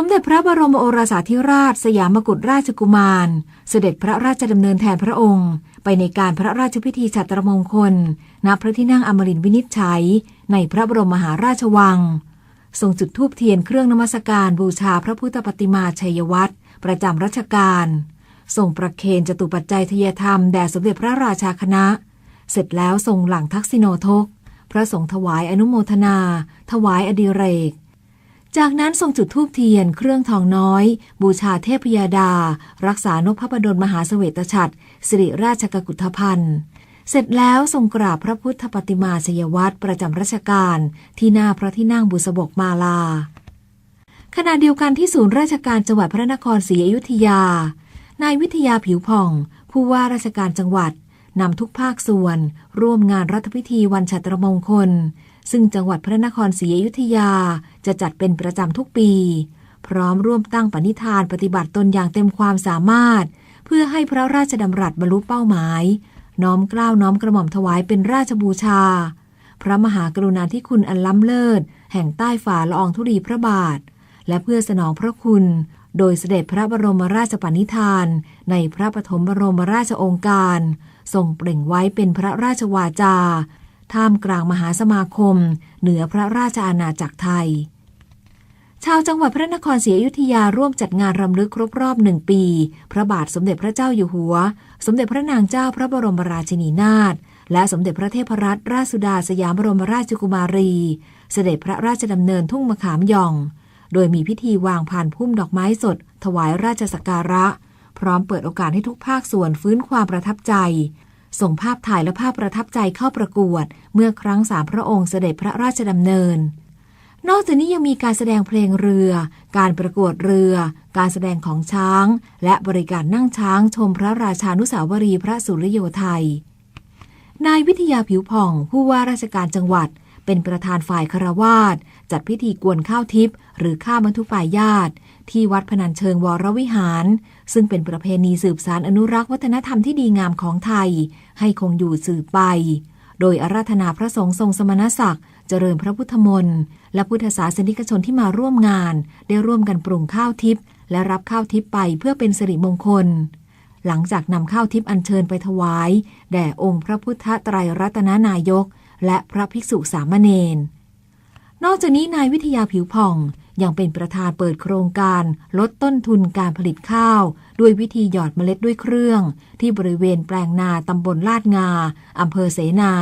สมเด็จพระบรมโอรสาธิราช สยามกุฎราชกุมาร เสด็จพระราชดำเนินแทนพระองค์ ไปในการพระราชพิธีฉัตรมงคล ณ พระที่นั่งอมรินทร์วินิจฉัย ในพระบรมมหาราชวัง ทรงจุดธูปเทียนเครื่องนมัสการบูชาพระพุทธปฏิมาชัยวัตรประจำรัชกาลทรงประเคนจตุปัจจัยทยธรรมแด่สมเด็จพระราชาคณะ เสร็จแล้วทรงหลังทักษิโนทก พระสงฆ์ถวายอนุโมทนา ถวายอดิเรก จากนั้นทรงจุดธูปเทียนเครื่องทองน้อย บูชาเทพยาดา รักษานพพดลมหาเสวตฉัตรสิริราชกกุฏพันธ์เสร็จแล้วทรงกราบพระพุทธปฏิมาชยวัตรประจำรัชกาลที่หน้าพระที่นั่งบุษบกมาลา ขณะเดียวกันที่ศูนย์ราชการจังหวัดพระนครศรีอยุธยา นายวิทยาผิวผ่อง ผู้ว่าราชการจังหวัดนำทุกภาคส่วน ร่วมงานรัฐพิธีวันฉัตรมงคล ซึ่งจังหวัดพระนครศรีอยุธยาจะจัดเป็นประจำทุกปี พร้อมร่วมตั้งปณิธานปฏิบัติตนอย่างเต็มความสามารถ เพื่อให้พระราชดำรัสบรรลุเป้าหมาย น้อมกล้าวน้อมกระหม่อมถวายเป็นราชบูชา พระมหากรุณาธิคุณอันล้ำเลิศ แห่งใต้ฝ่าละอองธุรีพระบาท และเพื่อสนองพระคุณ โดยเสด็จพระบรมราชปณิธาน ในพระปฐมบรมราชองค์การทรงเปล่งไว้เป็นพระราชวาจา ท่ามกลางมหาสมาคม เหนือพระราชอาณาจักรไทย ชาวจังหวัดพระนครศรีอยุธยาร่วมจัดงานรำลึกครบรอบหนึ่งปี พระบาทสมเด็จพระเจ้าอยู่หัว สมเด็จพระนางเจ้าพระบรมราชินีนาถและสมเด็จพระเทพรัตนราชสุดาสยามบรมราชกุมารี เสด็จพระราชดำเนินทุ่งมะขามย่อง โดยมีพิธีวางผ่านพุ่มดอกไม้สด ถวายราชสักการะ พร้อมเปิดโอกาสให้ทุกภาคส่วนฟื้นความประทับใจ ส่งภาพถ่ายและภาพประทับใจเข้าประกวด เมื่อครั้งสามพระองค์เสด็จพระราชดำเนิน นอกจากนี้ยังมีการแสดงเพลงเรือ การประกวดเรือ การแสดงของช้าง และบริการนั่งช้างชมพระราชานุสาวรีพระสุริโยไทย นายวิทยาผิวผ่องผู้ว่าราชการจังหวัด เป็นประธานฝ่ายคารวาสจัดพิธีกวนข้าวทิพย์หรือข้าวบรรทุกฝ่ายญาติ ที่วัดพนัญเชิงวรวิหาร ซึ่งเป็นประเพณีสืบสารอนุรักษ์วัฒนธรรมที่ดีงามของไทย ให้คงอยู่สืบไป โดยอาราธนาพระสงฆ์ทรงสมณศักดิ์ เจริญพระพุทธมนต์และพุทธศาสนิกชนที่มาร่วมงาน ได้ร่วมกันปรุงข้าวทิพย์และรับข้าวทิพย์ไปเพื่อเป็นสิริมงคล หลังจากนำข้าวทิพย์อัญเชิญไปถวาย แด่องค์พระพุทธไตรรัตนานายก และพระภิกษุสามเณรนอกจากนี้นายวิทยาผิวผ่อง ยังเป็นประธานเปิดโครงการลดต้นทุนการผลิตข้าว ด้วยวิธีหยอดเมล็ดด้วยเครื่อง ที่บริเวณแปลงนาตำบลลาดงาอำเภอเสนา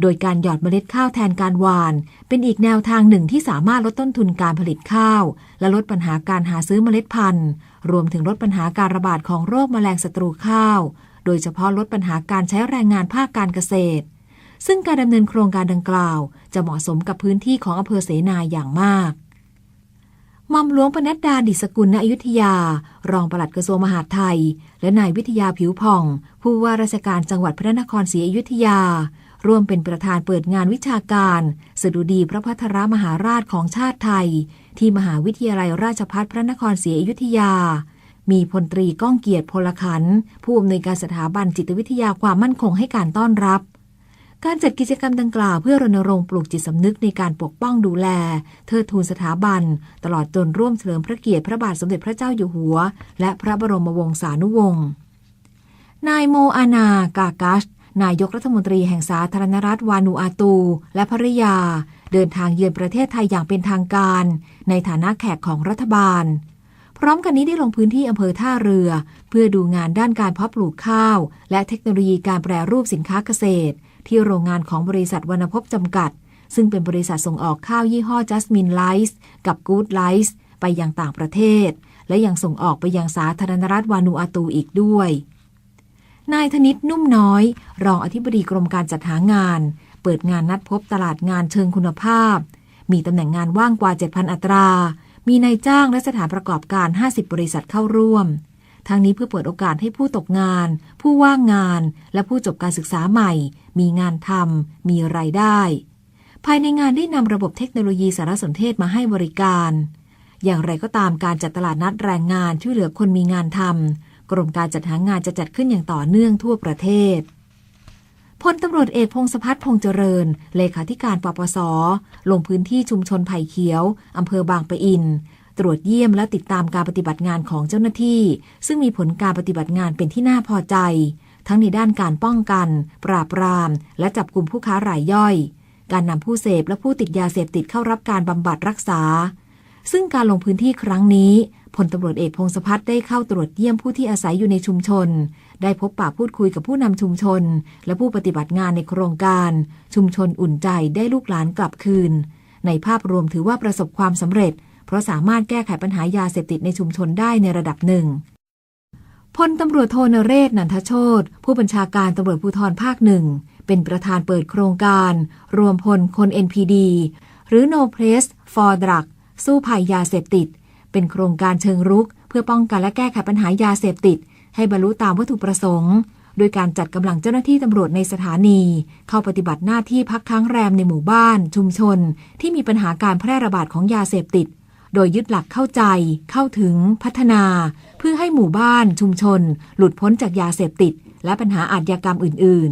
โดยการหยอดเมล็ดข้าวแทนการหวาน เป็นอีกแนวทางหนึ่งที่สามารถลดต้นทุนการผลิตข้าว และลดปัญหาการหาซื้อเมล็ดพันธุ์ รวมถึงลดปัญหาการระบาดของโรคแมลงศัตรูข้าว โดยเฉพาะลดปัญหาการใช้แรงงานภาคการเกษตรซึ่งการดำเนินโครงการดังกล่าว จะเหมาะสมกับพื้นที่ของอำเภอเสนาอย่างมาก มอมหลวงปนัดดาดิสกุลณอยุธยา รองปลัดกระทรวงมหาดไทย และนายวิทยาผิวผ่อง ผู้ว่าราชการจังหวัดพระนครศรีอยุธยา ร่วมเป็นประธานเปิดงานวิชาการ สดุดีพระพัทรมหาราชของชาติไทย ที่มหาวิทยาลัยราชภัฏพระนครศรีอยุธยา มีพลตรีก้องเกียรติพลขัน ผู้อำนวยการสถาบันจิตวิทยาความมั่นคงให้การต้อนรับ การจัดกิจกรรมดังกล่าวเพื่อรณรงค์ปลูกจิตสำนึกในการปกป้องดูแล เทิดทูนสถาบัน ตลอดจนร่วมเฉลิมพระเกียรติพระบาทสมเด็จพระเจ้าอยู่หัว และพระบรมวงศานุวงศ์นายโมอานา กากัชนายกรัฐมนตรีแห่งสาธารณรัฐวานูอาตู และภริยา เดินทางเยือนประเทศไทยอย่างเป็นทางการ ในฐานะแขกของรัฐบาล พร้อมกันนี้ได้ลงพื้นที่อำเภอท่าเรือ เพื่อดูงานด้านการเพาะปลูกข้าว และเทคโนโลยีการแปรรูปสินค้าเกษตร ที่โรงงานของบริษัทวรรณพจำกัด ซึ่งเป็นบริษัทส่งออกข้าวยี่ห้อจัสมินไลซ์กับกู๊ดไลซ์ไปยังต่างประเทศ และยังส่งออกไปยังสาธารณรัฐวานูอาตูอีกด้วย นายธนิตนุ่มน้อย รองอธิบดีกรมการจัดหางาน เปิดงานนัดพบตลาดงานเชิงคุณภาพ มีตำแหน่งงานว่างกว่า 7,000 อัตรา มีนายจ้างและสถานประกอบการ 50 บริษัทเข้าร่วม ทั้งนี้เพื่อเปิดโอกาสให้ผู้ตกงาน ผู้ว่างงาน และผู้จบการศึกษาใหม่ มีงานทำมีไรายได้ ภายในงานได้นำระบบเทคโนโลยีสารสนเทศมาให้บริการ อย่างไรก็ตามการจัดตลาดนัดแรงงานช่วยเหลือคนมีงานทำกรมการจัดหางานจะจัดขึ้นอย่างต่อเนื่องทั่วประเทศพลตำรวจเอกพงศพัฒน์พงษเจริญ เลขาธิการปปส ลงพื้นที่ชุมชนไผ่เขียว อำเภอบางปะอิน ตรวจเยี่ยมและติดตามการปฏิบัติงานของเจ้าหน้าที่ ซึ่งมีผลการปฏิบัติงานเป็นที่น่าพอใจ ทั้งในด้านการป้องกัน ปราบปราม และจับกลุ่มผู้ค้ารายย่อย การนำผู้เสพและผู้ติดยาเสพติดเข้ารับการบำบัดรักษา ซึ่งการลงพื้นที่ครั้งนี้พลตำรวจเอกพงศพัฒน์ได้เข้าตรวจเยี่ยมผู้ที่อาศัยอยู่ในชุมชน ได้พบปะพูดคุยกับผู้นำชุมชน และผู้ปฏิบัติงานในโครงการ ชุมชนอุ่นใจได้ลูกหลานกลับคืน ในภาพรวมถือว่าประสบความสำเร็จ ราะสามารถแก้ไขปัญหายาเสพติดในชุมชนได้ในระดับหนึ่งพลตำรวจโทนเรศนันทโชตผู้บัญชาการตำรวจภูธรภาคหนึ่ง เป็นประธานเปิดโครงการ รวมพลคน NPD หรือ No Place for Drug สู้ภัยยาเสพติด เป็นโครงการเชิงรุก เพื่อป้องกันและแก้ไขปัญหายาเสพติด ให้บรรลุตามวัตถุประสงค์ โดยการจัดกำลังเจ้าหน้าที่ตำรวจในสถานี เข้าปฏิบัติหน้าที่พักค้างแรมในหมู่บ้าน ชุมชน ที่มีปัญหาการแพร่ระบาดของยาเสพติด โดยยึดหลักเข้าใจเข้าถึงพัฒนา เพื่อให้หมู่บ้านชุมชน หลุดพ้นจากยาเสพติด และปัญหาอาชญากรรมอื่น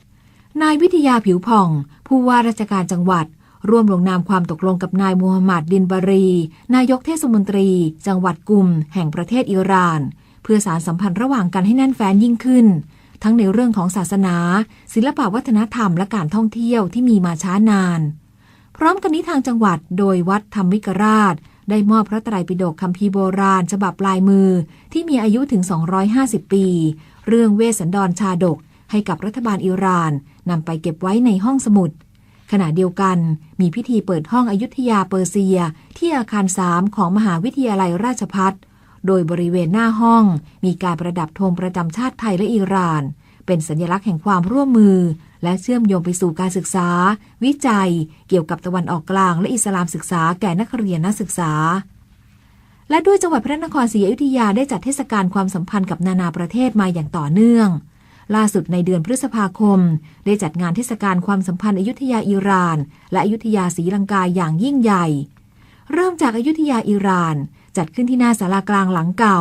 ๆ นายวิทยาผิวผ่อง ผู้ว่าราชการจังหวัด ร่วมลงนามความตกลงกับนายมูฮัมหมัดดินบารี นายกเทศมนตรี จังหวัดกุม แห่งประเทศอิหร่าน เพื่อสารสัมพันธ์ระหว่างกันให้แน่นแฟ้นยิ่งขึ้น ทั้งในเรื่องของศาสนา ศิลปวัฒนธรรมและการท่องเที่ยวที่มีมาช้านานพร้อมกันนี้ทางจังหวัดโดยวัดธรรมิกราช ได้มอบพระไตรปิฎกคัมภีร์โบราณฉบับลายมือที่มีอายุถึง 250 ปี เรื่องเวสสันดรชาดก ให้กับรัฐบาลอิหร่านนำไปเก็บไว้ในห้องสมุด ขณะเดียวกันมีพิธีเปิดห้องอยุธยาเปอร์เซีย ที่อาคารสามของมหาวิทยาลัยราชพัฒโดยบริเวณหน้าห้อง มีการประดับธงประจำชาติไทยและอิหร่าน เป็นสัญลักษณ์แห่งความร่วมมือ และเชื่อมโยงไปสู่การศึกษา วิจัย เกี่ยวกับตะวันออกกลางและอิสลามศึกษาแก่นักเรียนนักศึกษา และด้วยจังหวัดพระนครศรีอยุธยาได้จัดเทศกาลความสัมพันธ์กับนานาประเทศมาอย่างต่อเนื่อง ล่าสุดในเดือนพฤษภาคม ได้จัดงานเทศกาลความสัมพันธ์อยุธยาอิหร่าน และอยุธยาศรีลังกาอย่างยิ่งใหญ่ เริ่มจากอยุธยาอิหร่าน จัดขึ้นที่หน้าศาลากลางหลังเก่า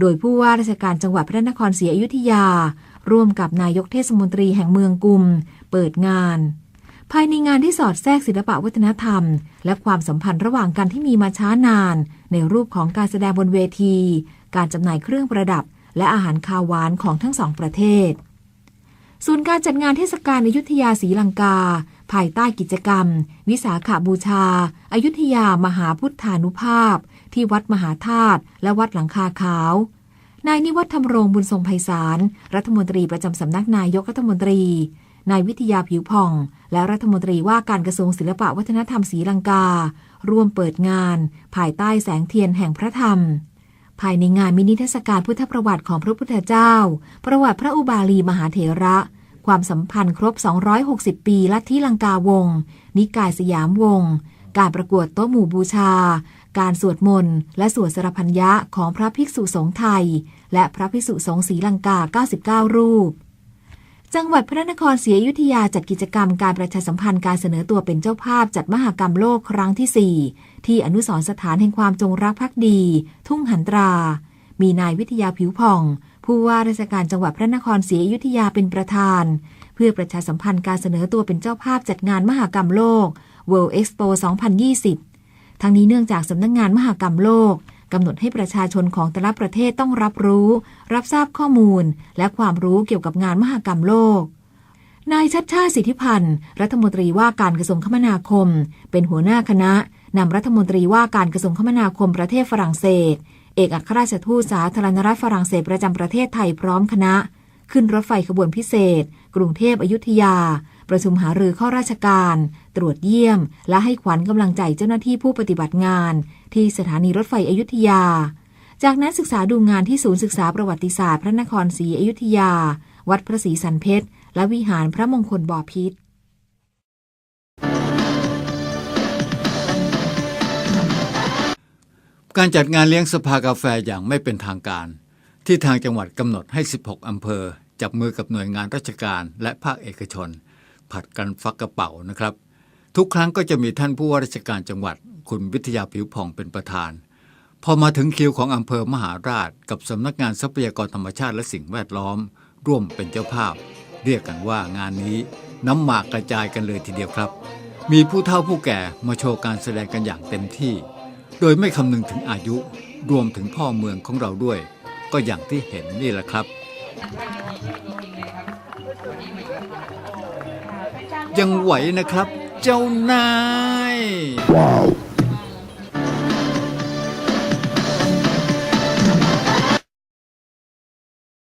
โดยผู้ว่าราชการจังหวัดพระนครศรีอยุธยา ร่วมกับนายกเทศมนตรีแห่งเมืองกุม เปิดงาน ภายในงานที่สอดแทรกศิลปะวัฒนธรรม และความสัมพันธ์ระหว่างกันที่มีมาช้านาน ในรูปของการแสดงบนเวที การจำหน่ายเครื่องประดับ และอาหารคาวหวานของทั้งสองประเทศส่วนการจัดงานเทศกาลอยุธยาศรีลังกา ภายใต้กิจกรรม วิสาขาบูชาอายุธยามหาพุทธานุภาพ ที่วัดมหาธาตุและวัดหลังคาขาว นายนิวัฒน์ธรรมรงบุญทรงไพศาล รัฐมนตรีประจำสำนักนายกรัฐมนตรี นายวิทยาผิวผ่อง และรัฐมนตรีว่าการกระทรวงศิลปวัฒนธรรมศรีลังกา ร่วมเปิดงาน ภายใต้แสงเทียนแห่งพระธรรม ภายในงานมินิเทศกาลพุทธประวัติของพระพุทธเจ้า ประวัติพระอุบาลีมหาเถระ ความสัมพันธ์ครบ 260 ปีลัทธิลังกาวง นิกายสยามวง การประกวดโต๊ะหมู่บูชา การสวดมนต์และสวดสรพัญญะของพระภิกษุสงฆ์ไทย และพระภิกษุสงฆ์ศรีลังกา 99 รูป จังหวัดพระนครศรีอยุธยาจัดกิจกรรมการประชาสัมพันธ์การเสนอตัวเป็นเจ้าภาพจัดมหกรรมโลกครั้งที่ 4 ที่อนุสรสถานแห่งความจงรักภักดี ทุ่งหันตรา มีนายวิทยาผิวผ่อง ผู้ว่าราชการจังหวัดพระนครศรีอยุธยาเป็นประธาน เพื่อประชาสัมพันธ์การเสนอตัวเป็นเจ้าภาพจัดงานมหกรรมโลก World Expo 2020 ทั้งนี้เนื่องจากสำนักงงานมหกรรมโลกกำหนดให้ประชาชนของแต่ละประเทศต้องรับรู้ รับทราบข้อมูล และความรู้เกี่ยวกับงานมหกรรมโลก นายชัดชาติสิทธิพันธ์ รัฐมนตรีว่าการกระทรวงคมนาคม เป็นหัวหน้าคณะนำรัฐมนตรีว่าการกระทรวงคมนาคมประเทศฝรั่งเศส เอกอัครราชทูตสาธารณรัฐฝรั่งเศสประจำประเทศไทยพร้อมคณะ ขึ้นรถไฟขบวนพิเศษ กรุงเทพอยุธยา ประชุมหารือข้อราชการ ตรวจเยี่ยม และให้ขวัญกำลังใจเจ้าหน้าที่ผู้ปฏิบัติงาน ที่สถานีรถไฟอยุธยา จากนั้นศึกษาดูงานที่ศูนย์ศึกษาประวัติศาสตร์พระนครศรีอยุธยา วัดพระศรีสันเพชร และวิหารพระมงคลบอพิษการจัดงานเลี้ยงสภากาแฟอย่างไม่เป็นทางการ ที่ทางจังหวัดกำหนดให้ 16 อำเภอ จับมือกับหน่วยงานราชการและภาคเอกชน ผัดกันฟักกระเป๋านะครับ ทุกครั้งก็จะมีท่านผู้ว่าราชการจังหวัด คุณวิทยาผิวผ่องเป็นประธาน พอมาถึงคิวของอำเภอมหาราช กับสำนักงานทรัพยากรธรรมชาติและสิ่งแวดล้อม ร่วมเป็นเจ้าภาพ เรียกกันว่างานนี้ น้ำหมากกระจายกันเลยทีเดียวครับ มีผู้เฒ่าผู้แก่มาโชว์การแสดงกันอย่างเต็มที่ โดยไม่คำนึงถึงอายุ รวมถึงพ่อเมืองของเราด้วย ก็อย่างที่เห็นนี่แหละครับ ยังไหวนะครับ เจ้านาย